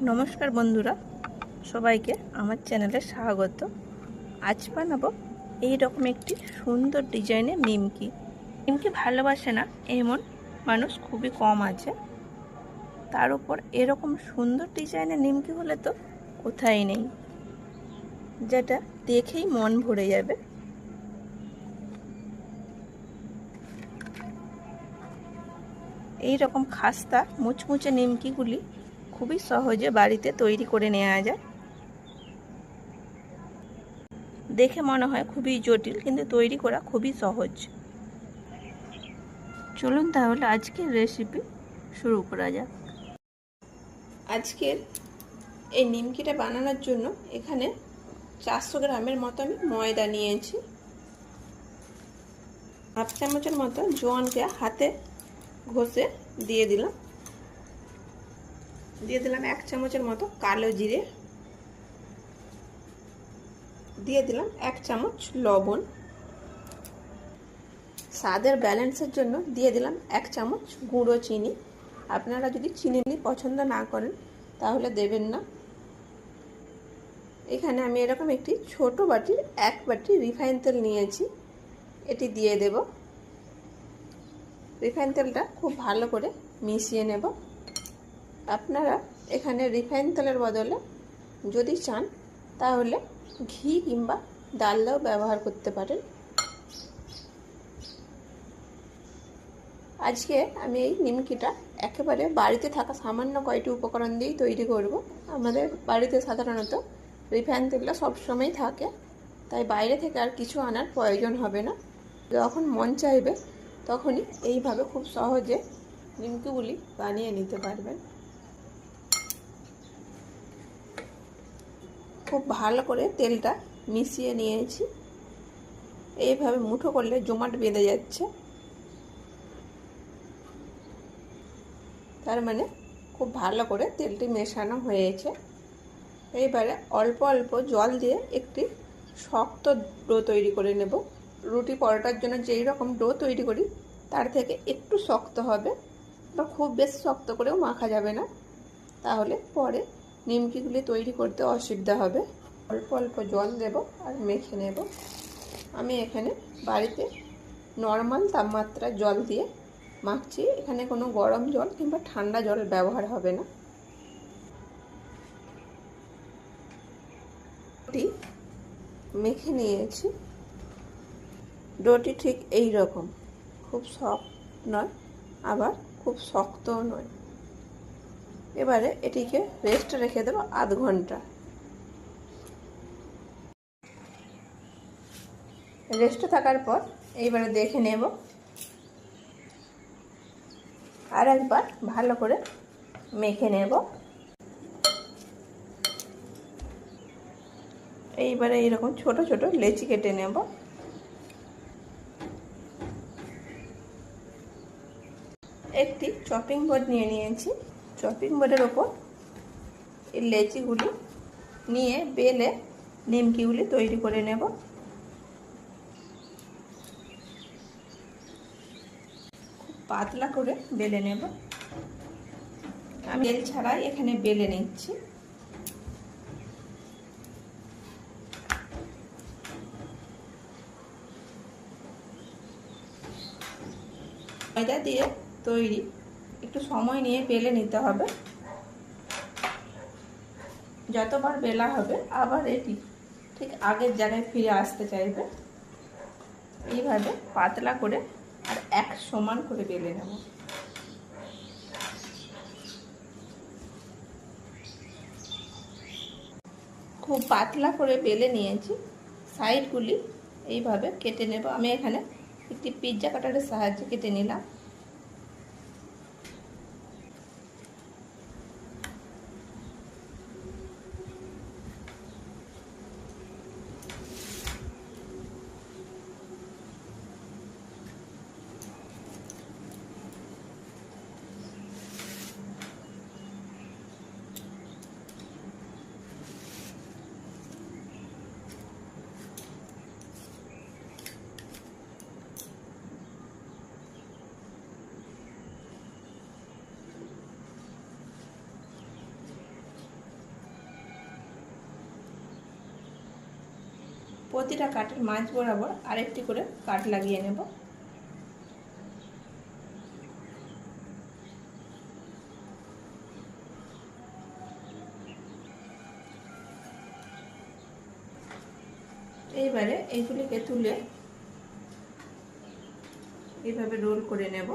নমস্কার বন্ধুরা, সবাইকে আমার চ্যানেলে স্বাগত। আজ বানাবো এই রকম একটি সুন্দর ডিজাইনের নিমকি। নিমকি ভালোবাসে না, এমন মানুষ খুবই কম আছে। তার উপর এরকম সুন্দর ডিজাইনের নিমকি হলে তো কোথায় নেই? যেটা দেখেই মন ভরে যাবে। এই রকম খাস্তা, মুচমুচে নিমকিগুলি খুবই সহজে বাড়িতে তৈরি করে নেওয়া যায়। দেখে মনে হয় খুবই জটিল, কিন্তু তৈরি করা খুবই সহজ। চলুন তাহলে আজকের রেসিপি শুরু করা যাক। আজকের এই নিমকিটা বানানোর জন্য এখানে চারশো গ্রামের মতো আমি ময়দা নিয়েছি। হাফ চামচের মতো জোয়ানকে হাতে ঘষে দিয়ে দিলাম। দিয়ে দিলাম এক চামচের মতো কালো জিরে। দিয়ে দিলাম এক চামচ লবণ। স্বাদের ব্যালেন্সের জন্য দিয়ে দিলাম এক চামচ গুঁড়ো চিনি। আপনারা যদি চিনি পছন্দ না করেন, তাহলে দেবেন না। এখানে আমি এরকম একটি ছোট বাটির এক বাটি রিফাইন তেল নিয়েছি। এটি দিয়ে দেব। রিফাইন তেলটা খুব ভালো করে মিশিয়ে নেব। আপনারা এখানে রিফাইন তেলের বদলে যদি চান, তাহলে ঘি কিংবা ডালদাও ব্যবহার করতে পারেন। আজকে আমি এই নিমকিটা একেবারে বাড়িতে থাকা সামান্য কয়টি উপকরণ দিয়েই তৈরি করব। আমাদের বাড়িতে সাধারণত রিফাইন তেলটা সবসময় থাকে, তাই বাইরে থেকে আর কিছু আনার প্রয়োজন হবে না। যখন মন চাইবে, তখনই এইভাবে খুব সহজে নিমকিগুলি বানিয়ে নিতে পারবেন। খুব ভালো করে তেলটা মিশিয়ে নিয়েছি। এইভাবে মুঠো করলে জমাট বেঁধে যাচ্ছে। তার মানে খুব ভালো করে তেলটি মেশানো হয়েছে। এইবারে অল্প অল্প জল দিয়ে একটি শক্ত ডো তৈরি করে নেব। রুটি পরোটার জন্য যেই রকম ডো তৈরি করি, তার থেকে একটু শক্ত হবে। বা খুব বেশ শক্ত করেও মাখা যাবে না। তাহলে পরে নিমকিগুলি তৈরি করতে অসুবিধা হবে। অল্প অল্প জল দেব আর মেখে নেব। আমি এখানে বাড়িতে নর্মাল তাপমাত্রা জল দিয়ে মাখছি। এখানে কোনো গরম জল কিংবা ঠান্ডা জল ব্যবহার হবে না। ডোটি মেখে নিয়েছি। ডোটি ঠিক এই রকম। খুব সফট নয়, আবার খুব শক্তও নয়। এবারে এটিকে রেস্ট রেখে দেবো আধ ঘণ্টা। রেস্ট থাকার পর এইবারে দেখে নেব। আর একবার ভালো করে মেখে নেব। এইবারে এইরকম ছোট ছোট লেচি কেটে নেব। একটি চপিং বোর্ড নিয়ে নিয়েছি। চপিং বোর্ডের ওপর এই লেচিগুলি নিয়ে বেলে নিমকিগুলি তৈরি করে নেব। পাতলা করে বেলে নেব। আমি তেল ছাড়াই এখানে বেলে নিচ্ছি। ময়দা দিয়ে তৈরি একটু সময় নিয়ে বেলে নিতে হবে। যতবার বেলা হবে, আবার এটি ঠিক আগের জায়গায় ফিরে আসতে চাইবে। এইভাবে পাতলা করে আর এক সমান করে বেলে নেব। খুব পাতলা করে বেলে নিয়েছি। সাইডগুলি এইভাবে কেটে নেব। আমি এখানে একটি পিৎজা কাটারের সাহায্যে কেটে নিলাম। প্রতিটা কাঠের মাছ বরাবর আরেকটি করে কাঠ লাগিয়ে নেব। এইবারে এইগুলিকে তুলে এইভাবে রোল করে নেব।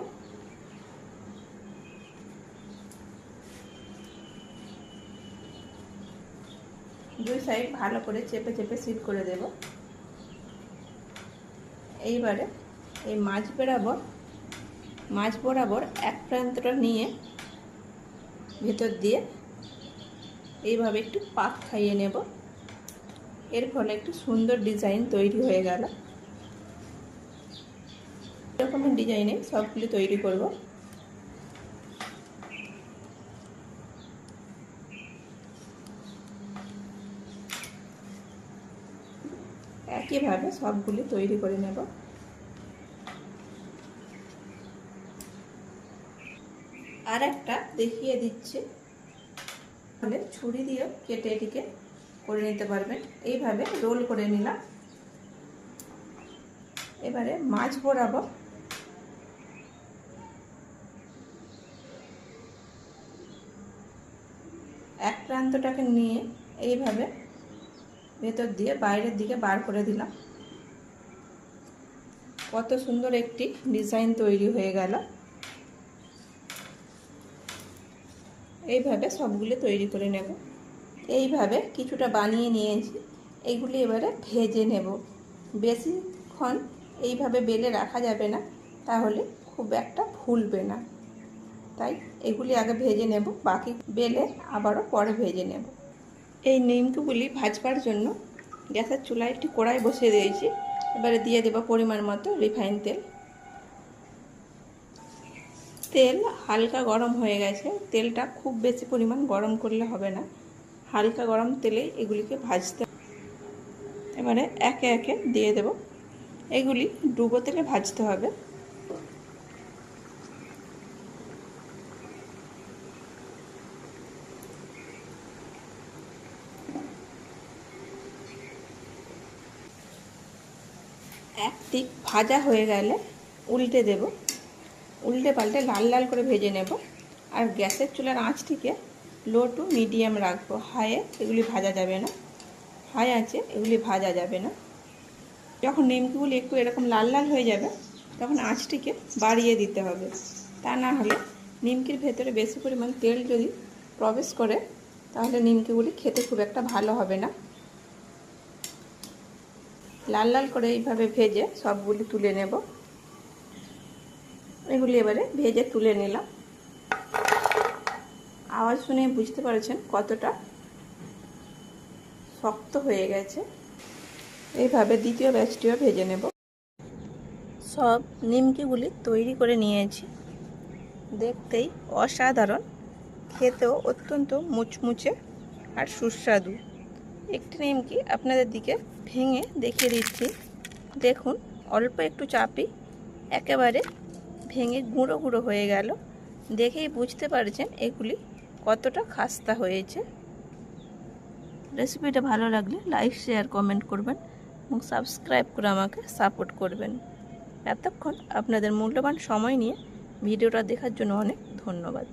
দুই সাইড ভালো করে চেপে চেপে সিট করে দেব। এইবারে এই মাছ বরাবর মাছ বরাবর এক প্রান্তটা নিয়ে ভেতর দিয়ে এইভাবে একটু পাক খাইয়ে নেব। এর ফলে একটু সুন্দর ডিজাইন তৈরি হয়ে গেল। এরকমের ডিজাইনে সবগুলি তৈরি করব। একইভাবে সবগুলি তৈরি করে নেব? আর একটা দেখিয়ে দিচ্ছি। তাহলে ছুরি দিয়েও কেটে এটিকে করে নিতে পারবেন। এইভাবে রোল করে নিলাম। এবারে মাছ বরাবর এক প্রান্তটাকে নিয়ে এইভাবে ভেতর দিয়ে বাইরের দিকে বার করে দিলাম। কত সুন্দর একটি ডিজাইন তৈরি হয়ে গেল। এইভাবে সবগুলি তৈরি করে নেব। এইভাবে কিছুটা বানিয়ে নিয়েছি। এইগুলি এবারে ভেজে নেব। বেশিক্ষণ এইভাবে বেলে রাখা যাবে না, তাহলে খুব একটা ফুলবে না। তাই এগুলি আগে ভেজে নেব, বাকি বেলে আবারও পরে ভেজে নেব। এই নিমকুগুলি ভাজবার জন্য গ্যাসের চুলায় একটি কড়াই বসিয়ে দিয়েছি। এবারে দিয়ে দেবো পরিমাণ মতো রিফাইন তেল। তেল হালকা গরম হয়ে গেছে। তেলটা খুব বেশি পরিমাণ গরম করলে হবে না। হালকা গরম তেলে এগুলিকে ভাজতে এবারে একে একে দিয়ে দেব। এগুলি ডুবো তেলে ভাজতে হবে। এক দিক ভাজা হয়ে গেলে উল্টে দেব। উল্টে পাল্টে লাল লাল করে ভেজে নেব। আর গ্যাসের চুলার আঁচটিকে লো টু মিডিয়াম রাখব। হাইয়ে এগুলি ভাজা যাবে না। হাই আছে, এগুলি ভাজা যাবে না। যখন নিমকিগুলি একটু এরকম লাল লাল হয়ে যাবে, তখন আঁচটিকে বাড়িয়ে দিতে হবে। তা না হলে নিমকির ভেতরে বেশি পরিমাণ তেল যদি প্রবেশ করে, তাহলে নিমকিগুলি খেতে খুব একটা ভালো হবে না। লাল লাল করে এইভাবে ভেজে সবগুলি তুলে নেব। এগুলি এবারে ভেজে তুলে নিলাম। আওয়াজ শুনে বুঝতে পারছেন কতটা শক্ত হয়ে গেছে। এইভাবে দ্বিতীয় ব্যাচটিও ভেজে নেব। সব নিমকিগুলি তৈরি করে নিয়েছি। দেখতেই অসাধারণ। খেতেও অত্যন্ত মুচমুচে আর সুস্বাদু। একটি নিমকি আপনাদের দিকে ভেঙে দেখিয়ে দিচ্ছি। দেখুন, অল্প একটু চাপি, একেবারে ভেঙে গুঁড়ো গুঁড়ো হয়ে গেল। দেখেই বুঝতে পারছেন এগুলি কতটা খাস্তা হয়েছে। রেসিপিটা ভালো লাগলে লাইক, শেয়ার, কমেন্ট করবেন এবং সাবস্ক্রাইব করে আমাকে সাপোর্ট করবেন। এতক্ষণ আপনাদের মূল্যবান সময় নিয়ে ভিডিওটা দেখার জন্য অনেক ধন্যবাদ।